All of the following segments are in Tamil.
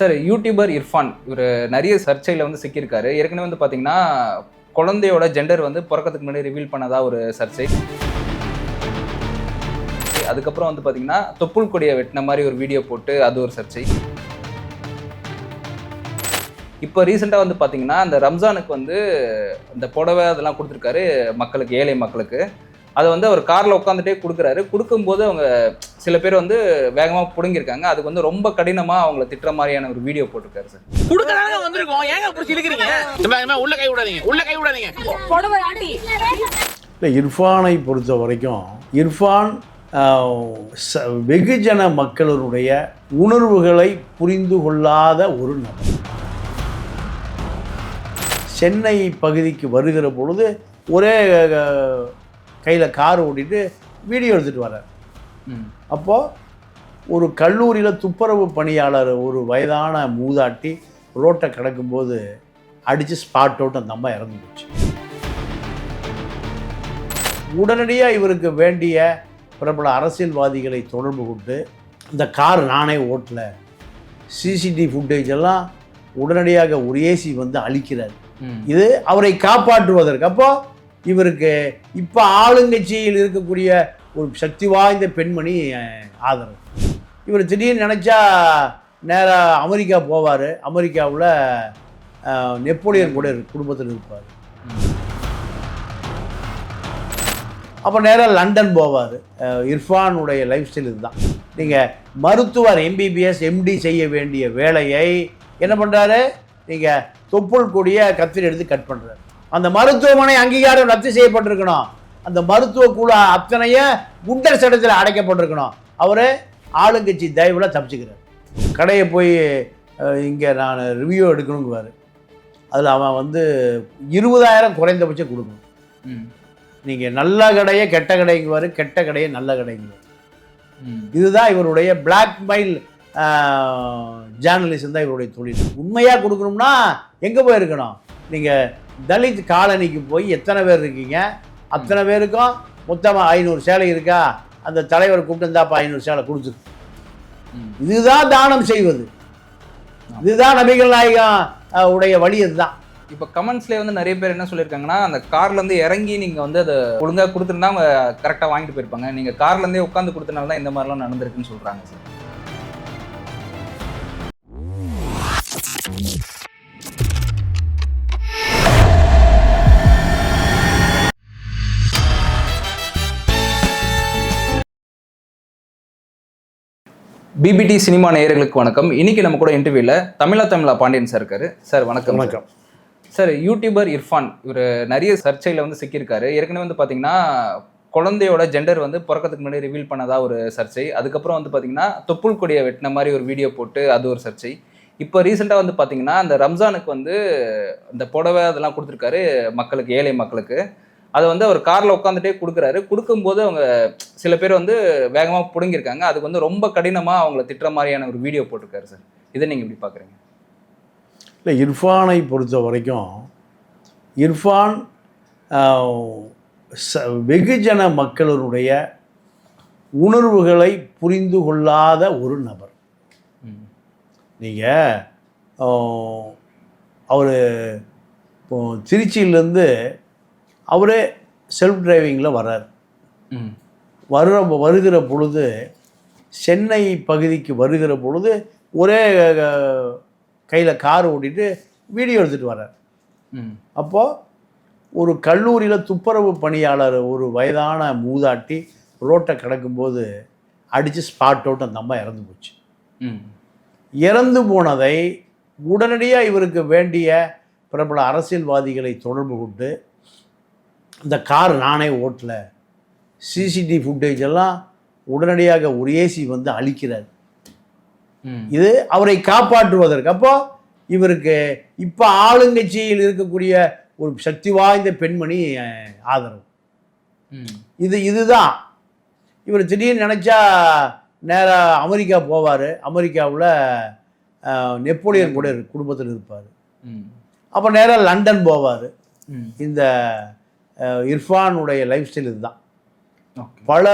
சார் யூடியூபர் இர்ஃபான் இவர் நிறைய சர்ச்சையில் வந்து சிக்கியிருக்காரு. ஏற்கனவே வந்து பார்த்தீங்கன்னா குழந்தையோட ஜெண்டர் வந்து பிறக்கத்துக்கு முன்னாடி ரிவீல் பண்ணதா ஒரு சர்ச்சை. அதுக்கப்புறம் வந்து பார்த்தீங்கன்னா தொப்புள் கொடியை வெட்டின மாதிரி ஒரு வீடியோ போட்டு அது ஒரு சர்ச்சை. இப்போ ரீசெண்டாக வந்து பார்த்தீங்கன்னா அந்த ரம்ஜானுக்கு வந்து இந்த புடவை அதெல்லாம் கொடுத்துருக்காரு மக்களுக்கு ஏழை மக்களுக்கு. அதை வந்து அவர் காரில் உட்காந்துட்டே கொடுக்குறாரு. கொடுக்கும்போது அவங்க சில பேர் வந்து வேகமாக பிடுங்கிருக்காங்க அதுக்கு வந்து ரொம்ப கடினமாக அவங்கள திட்டுற மாதிரியான ஒரு வீடியோ போட்டிருக்காரு சார். குடுக்கறாங்க வந்திருக்கோம். ஏங்க புடிச்சு இழுக்கிறீங்க சும்மா, சும்மா, உள்ள கை விடாதீங்க. உள்ள கை விடாதீங்க. இல்லை இர்ஃபானை பொறுத்த வரைக்கும் இர்ஃபான் வெகுஜன மக்களுடைய உணர்வுகளை புரிந்து கொள்ளாத ஒரு நபர். சென்னை பகுதிக்கு வருகிற பொழுது ஒரே கையில் கார் ஓட்டிட்டு வீடியோ எடுத்துகிட்டு வர்றார். அப்போது ஒரு கல்லூரியில் துப்புரவு பணியாளர் ஒரு வயதான மூதாட்டி ரோட்டை கடக்கும்போது அடித்து ஸ்பாட் அவுட் அந்த அம்மா இறந்து போச்சு. உடனடியாக இவருக்கு வேண்டிய பிரபல அரசியல்வாதிகளை தொடர்பு கொண்டு இந்த கார் நானே ஓட்டல. சிசிடிவி ஃபுட்டேஜ் எல்லாம் உடனடியாக ஒரு ஏசி வந்து அழிக்கிறார். இது அவரை காப்பாற்றுவதற்கு. அப்போ இவருக்கு இப்போ ஆளுங்கட்சியில் இருக்கக்கூடிய ஒரு சக்தி வாய்ந்த பெண்மணி ஆதரவு. இவர் திடீர்னு நினச்சா நேராக அமெரிக்கா போவார். அமெரிக்காவில் நெப்போலியன் கூட குடும்பத்தில் இருப்பார். அப்போ நேராக லண்டன் போவார். இர்ஃபானுடைய லைஃப் ஸ்டைல் இதுதான். நீங்கள் மருத்துவர் எம்பிபிஎஸ் எம்டி செய்ய வேண்டிய வேலையை என்ன பண்ணுறாரு நீங்கள் தொப்புள் கூடிய கத்திரி எடுத்து கட் பண்ணுறாரு அந்த மருத்துவமனை அங்கீகாரம் ரத்து செய்யப்பட்டிருக்கணும். அந்த மருத்துவ குழு அத்தனையும் குண்டர் சட்டத்தில் அடைக்கப்பட்டிருக்கணும். அவர் ஆளுங்கட்சி தயவில் தப்பிச்சுக்கிறார். கடையை போய் இங்கே நான் ரிவ்யூ எடுக்கணுங்குவார். அதில் அவன் வந்து இருபதாயிரம் குறைந்தபட்சம் கொடுக்கணும். ம். நீங்கள் நல்ல கடையை கெட்ட கடைங்குவார். கெட்ட கடையை நல்ல கடைங்குவார். இதுதான் இவருடைய பிளாக்மெயில் ஜேர்னலிசம் தான் இவருடைய தொழில். உண்மையாக கொடுக்கணும்னா எங்கே போய் இருக்கணும் நீங்கள் தலித் காலனிக்கு போய் எத்தனை பேர் இருக்கீங்க? அத்தனை பேருக்கும் மொத்தமாக ஐநூறு சேலை இருக்கா? அந்த தலைவர் கூப்பிட்டு இருந்தாப்பா ஐநூறு சேலை கொடுத்துரு. இதுதான் தானம் செய்வது. இதுதான் நபிகள் நாயகம் உடைய வழி இதுதான். இப்போ கமெண்ட்ஸ்லேயே வந்து நிறைய பேர் என்ன சொல்லியிருக்காங்கன்னா அந்த கார்லேருந்து இறங்கி நீங்கள் வந்து அதை ஒழுங்காக கொடுத்துருந்தா அவங்க கரெக்டாக வாங்கிட்டு போயிருப்பாங்க. நீங்கள் கார்லேருந்தே உட்காந்து கொடுத்தனால தான் இந்த மாதிரிலாம் நடந்திருக்குன்னு சொல்கிறாங்க சார். பிபிடி சினிமா நேயர்களுக்கு வணக்கம். இன்னைக்கு நம்ம கூட இன்டர்வியூல தமிழா தமிழா பாண்டியன் சார் இருக்காரு. சார் வணக்கம். வணக்கம். சார் யூடியூபர் இர்ஃபான் இவர் நிறைய சர்ச்சையில் வந்து சிக்கியிருக்காரு. ஏற்கனவே வந்து பார்த்தீங்கன்னா குழந்தையோட ஜெண்டர் வந்து பிறக்கறதுக்கு முன்னாடி ரிவீல் பண்ணதா ஒரு சர்ச்சை. அதுக்கப்புறம் வந்து பார்த்தீங்கன்னா தொப்புள் கொடியை வெட்டின மாதிரி ஒரு வீடியோ போட்டு அது ஒரு சர்ச்சை. இப்போ ரீசெண்டாக வந்து பார்த்தீங்கன்னா அந்த ரம்ஜானுக்கு வந்து இந்த புடவை அதெல்லாம் கொடுத்துருக்காரு மக்களுக்கு ஏழை மக்களுக்கு. அதை வந்து அவர் காரில் உட்காந்துட்டே கொடுக்குறாரு. கொடுக்கும்போது அவங்க சில பேர் வந்து வேகமாக பிடுங்கிருக்காங்க அதுக்கு வந்து ரொம்ப கடினமாக அவங்கள திட்டுற மாதிரியான ஒரு வீடியோ போட்டிருக்காரு சார். இதை நீங்கள் எப்படி பார்க்குறீங்க இல்லை இர்ஃபானை பொறுத்த வரைக்கும் இர்ஃபான் வெகுஜன மக்களுடைய உணர்வுகளை புரிந்து கொள்ளாத ஒரு நபர். நீங்கள் அவர் திருச்சியிலேருந்து அவரே செல்ஃப் டிரைவிங்கில் வர்றார். ம். வர்ற வருகிற பொழுது சென்னை பகுதிக்கு வருகிற பொழுது ஒரே கையில் கார் ஓட்டிட்டு வீடியோ எடுத்துகிட்டு வர்றார். அப்போது ஒரு கல்லூரியில் துப்புரவு பணியாளர் ஒரு வயதான மூதாட்டி ரோட்டை கடக்கும்போது அடித்து ஸ்பாட் அவுட் அந்த அம்மா இறந்து போச்சு. ம். இறந்து போனதை உடனடியாக இவருக்கு வேண்டிய பிரபல அரசியல்வாதிகளை தொடர்பு கொண்டு இந்த கார் நானே ஓட்டல. சிசிடிவி ஃபுட்டேஜ் எல்லாம் உடனடியாக ஒரு ஏசி வந்து அழிக்கிறார். இது அவரை காப்பாற்றுவதற்கு. அப்போ இவருக்கு இப்போ ஆளுங்கட்சியில் இருக்கக்கூடிய ஒரு சக்தி வாய்ந்த பெண்மணி ஆதரவு. ம். இது இதுதான். இவர் திடீர்னு நினச்சா நேராக அமெரிக்கா போவார். அமெரிக்காவில் நெப்போலியன் கூட குடும்பத்தில் இருப்பார். ம். அப்போ நேராக லண்டன் போவார். ம். இந்த இர்ஃபானுடைய லைஃப் ஸ்டைல் இதுதான். பல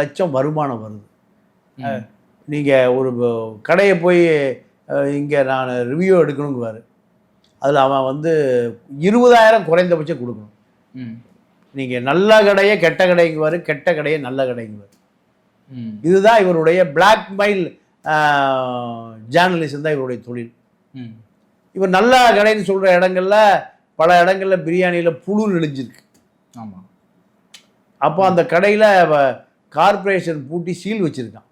லட்சம் வருமானம் வருது. நீங்கள் ஒரு கடையை போய் இங்கே நான் ரிவ்யூ எடுக்கணுங்குவார். அதில் அவன் வந்து இருபதாயிரம் குறைந்தபட்சம் கொடுக்கணும். நீங்கள் நல்ல கடையை கெட்ட கடைங்குவார் கெட்ட கடையை நல்ல கடைங்குவார். இதுதான் இவருடைய பிளாக்மெயில் ஜேர்னலிசம் தான் இவருடைய தொழில். இவர் நல்ல கடைன்னு சொல்கிற இடங்கள்ல பல இடங்கள்ல பிரியாணியில் புழு நெளிஞ்சிருக்கு. ஆமாம் அப்போ அந்த கடையில் கார்ப்பரேஷன் பூட்டி சீல் வச்சுருக்கான்.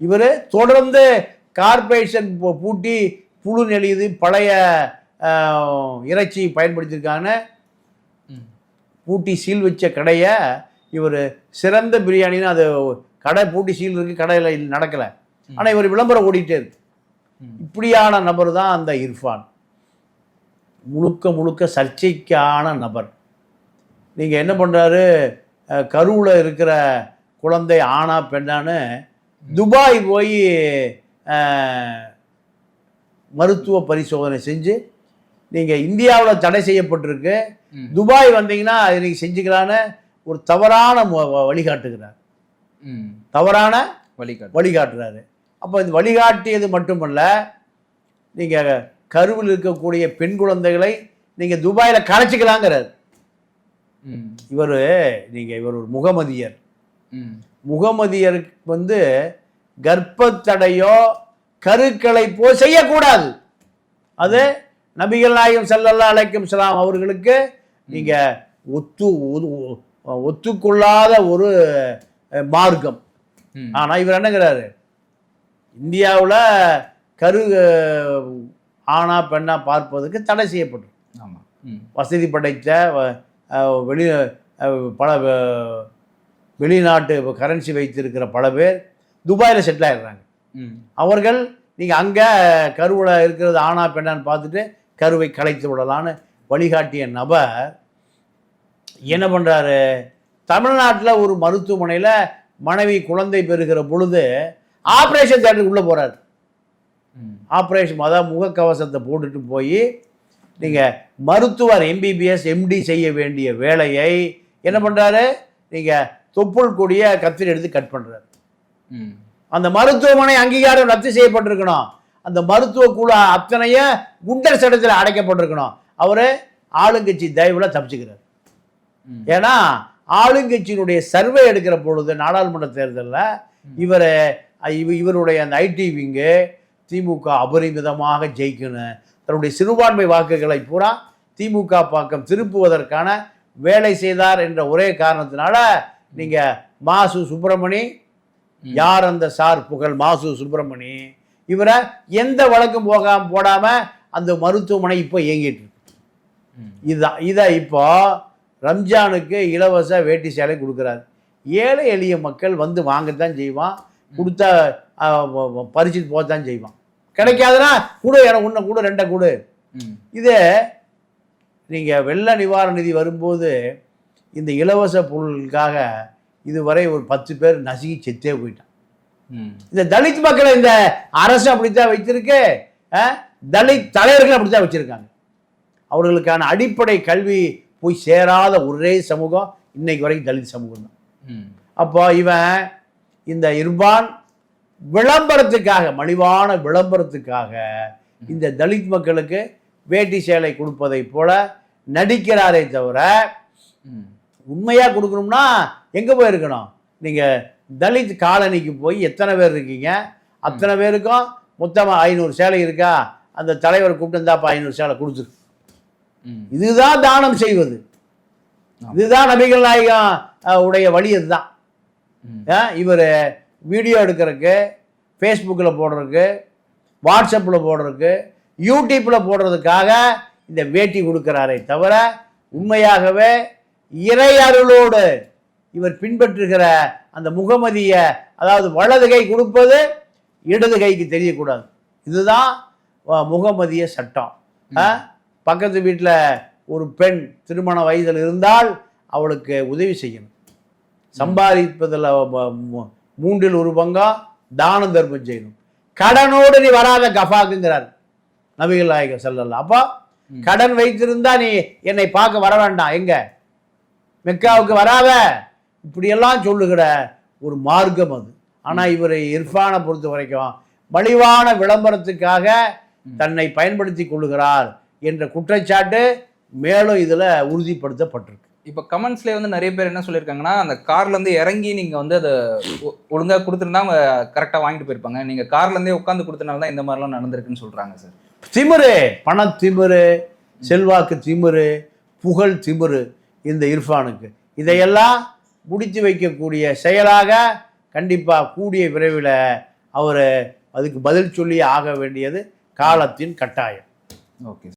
இவர் தொடர்ந்து கார்ப்பரேஷன் பூ- பூட்டி புழு நெளியுது பழைய இறைச்சி பயன்படுத்தியிருக்காங்கன்னு ம். பூட்டி சீல் வச்ச கடையை இவர் சிறந்த பிரியாணின்னு அது கடை பூட்டி சீல் இருக்கு கடையில் நடக்கலை. ஆனால் இவர் விளம்பரம் ஓடிட்டே இருக்கு. இப்படியான நபர் தான் அந்த இர்ஃபான். முழுக்க முழுக்க சர்ச்சைக்கான நபர். நீங்கள் என்ன பண்ணுறாரு கருவில் இருக்கிற குழந்தை ஆணா பெண்ணான்னு துபாய் போய் மருத்துவ பரிசோதனை செஞ்சு நீங்கள் இந்தியாவில் தடை செய்யப்பட்டிருக்கு. துபாய் வந்தீங்கன்னா அதை நீங்கள் செஞ்சுக்கலான்னு ஒரு தவறான வழிகாட்டுகிறார். தவறான வழிகாட்டு. வழிகாட்டுறாரு. அப்போ இது வழிகாட்டியது மட்டுமல்ல நீங்கள் கருவில் இருக்கக்கூடிய பெண் குழந்தைகளை நீங்கள் துபாயில் கரைச்சிக்கலாங்கிறார். இவர் நீங்கள் இவர் ஒரு முகமதியர். முகமதியருக்கு வந்து கர்ப்பத்தடையோ கருக்கலைப்போ செய்யக்கூடாது. அது நபிகள் நாயகம் ஸல்லல்லாஹு அலைக்கும் ஸலாம் அவர்களுக்கு நீங்கள் ஒத்து ஒது- ஒத்துக்கொள்ளாத ஒரு மார்க்கம். ஆனால் இவர் என்னங்கிறாரு இந்தியாவில் கரு ஆணா பெண்ணா பார்ப்பதற்கு தடை செய்யப்படும் ஆமாம் வசதி படைத்த வெளி பல வெளிநாட்டு கரன்சி வைத்திருக்கிற பல பேர் துபாயில் செட்டில் ஆயிடுறாங்க. ம். அவர்கள் நீங்கள் அங்கே கருவில் இருக்கிறது ஆணா பெண்ணான்னு பார்த்துட்டு கருவை கலைத்து விடலான்னு வழிகாட்டிய நபர் என்ன பண்ணுறாரு தமிழ்நாட்டில் ஒரு மருத்துவமனையில் மனைவி குழந்தை பெறுகிற பொழுது ஆப்ரேஷன் தேட்டருக்கு உள்ளே போகிறார் ஆப்ரேஷன் அதாவது முகக்கவசத்தை போட்டுட்டு போய் நீங்கள் மருத்துவர் எம்பிபிஎஸ் எம்டி செய்ய வேண்டிய வேலையை என்ன பண்ணுறாரு நீங்கள் தொப்புள் கொடிய கத்திரி எடுத்து கட் பண்ணுறாரு அந்த மருத்துவமனை அங்கீகாரம் ரத்து செய்யப்பட்டிருக்கணும். அந்த மருத்துவ குழு அத்தனையும் குண்டர் சட்டத்தில் அடைக்கப்பட்டிருக்கணும். அவர் ஆளுங்கட்சி தயவுல தப்பிச்சுக்கிறார். ஏன்னா ஆளுங்கட்சியினுடைய சர்வே எடுக்கிற பொழுது நாடாளுமன்ற தேர்தலில் இவர் இவருடைய அந்த ஐடி விங்கு திமுக அபரிமிதமாக ஜெயிக்கணும் தன்னுடைய சிறுபான்மை வாக்குகளை பூரா திமுக பக்கம் திருப்புவதற்கான வேலை செய்தார் என்ற ஒரே காரணத்தினால நீங்கள் மாசு சுப்பிரமணி யார் அந்த சார் புகழ்? மாசு சுப்பிரமணி. இவரை எந்த வழக்கும் போகாம போடாம அந்த மருத்துவமனை இப்போ இயங்கிட்டு இருக்கு. இதுதான். இதை இப்போ ரம்ஜானுக்கு இலவச வேட்டி சேலை கொடுக்குறாரு. ஏழை எளிய மக்கள் வந்து வாங்கத்தான் செய்வான். கொடுத்தா பறிச்சுட்டு போகத்தான் செய்வான். கிடைக்காதுன்னா கொடு எனக்கு உன்னை கொடு ரெண்டை கொடு. இது நீங்கள் வெள்ள நிவாரண நிதி வரும்போது இந்த இலவச பொருளுக்காக இதுவரை ஒரு பத்து பேர் நசுங்கி செத்தே போயிட்டான். இந்த தலித் மக்களை இந்த அரசு அப்படித்தான் வைத்திருக்கு அஹ், தலித் தலைவர்கள் அப்படித்தான் வச்சிருக்காங்க. அவர்களுக்கான அடிப்படை கல்வி போய் சேராத ஒரே சமூகம் இன்னைக்கு வரைக்கும் தலித் சமூகம் தான் அப்போ இவன் இந்த இர்பான் விளம்பரத்துக்காக மலிவான விளம்பரத்துக்காக இந்த தலித் மக்களுக்கு வேட்டி சேலை கொடுப்பதை போல நடிக்கிறாரே தவிர உண்மையாக கொடுக்கணும்னா எங்கே போயிருக்கணும்? நீங்கள் தலித் காலனிக்கு போய் எத்தனை பேர் இருக்கீங்க? அத்தனை பேருக்கும் மொத்தமாக ஐநூறு சேலை இருக்கா? அந்த தலைவர் கூப்பிட்டு இருந்தாப்பா ஐநூறு சேலை கொடுத்துரு. இதுதான் தானம் செய்வது. இதுதான் நபிகள் நாயகம் உடைய வழி இதுதான் ம். இவர் வீடியோ எடுக்கிறதுக்கு ஃபேஸ்புக்கில் போடுறதுக்கு வாட்ஸ்அப்பில் போடுறதுக்கு யூடியூப்பில் போடுறதுக்காக இந்த வேட்டி கொடுக்குறாரே தவிர உண்மையாகவே இறை அருளோடு இவர் பின்பற்றுகிற அந்த முகமதியை அதாவது வலது கை கொடுப்பது இடது கைக்கு தெரியக்கூடாது. இதுதான் முகமதிய சட்டம். பக்கத்து வீட்டில் ஒரு பெண் திருமண வயதில் இருந்தால் அவளுக்கு உதவி செய்யணும். சம்பாதிப்பதில் மூன்றில் ஒரு பங்கா தான தர்மம் செய்யணும். கடனோடு நீ வராத கஃபாக்குங்கிறார் நபிகள் நாயகம் செல்லலாம் அப்போ. கடன் வைத்திருந்தா நீ என்னை பார்க்க வர வேண்டாம். எங்க? மெக்காவுக்கு வராத. இப்படியெல்லாம் சொல்லுகிற ஒரு மார்க்கம் அது. ஆனால் இவர் இர்ஃபானை பொறுத்த வரைக்கும் மலிவான விளம்பரத்துக்காக தன்னை பயன்படுத்தி கொள்கிறார் என்ற குற்றச்சாட்டு மேலும் இதுல உறுதிப்படுத்தப்பட்டிருக்கு. இப்போ கமெண்ட்ஸ்ல வந்து நிறைய பேர் என்ன சொல்லியிருக்காங்கன்னா அந்த கார்ல இருந்து இறங்கி நீங்க வந்து அதை ஒ- ஒழுங்கா கொடுத்துருந்தா அவங்க கரெக்டா வாங்கிட்டு போயிருப்பாங்க. நீங்க கார்ல இருந்தே உட்காந்து கொடுத்தனால தான் இந்த மாதிரிலாம் நடந்திருக்குன்னு சொல்றாங்க சார் திமிரு பண திமிரு செல்வாக்கு திமிரு புகழ் திமிரு இந்த இர்ஃபானுக்கு. இதையெல்லாம் முடித்து வைக்கக்கூடிய செயலாக கண்டிப்பாக கூடிய விரைவில் அவர் அதுக்கு பதில் சொல்லி ஆக வேண்டியது காலத்தின் கட்டாயம். ஓகே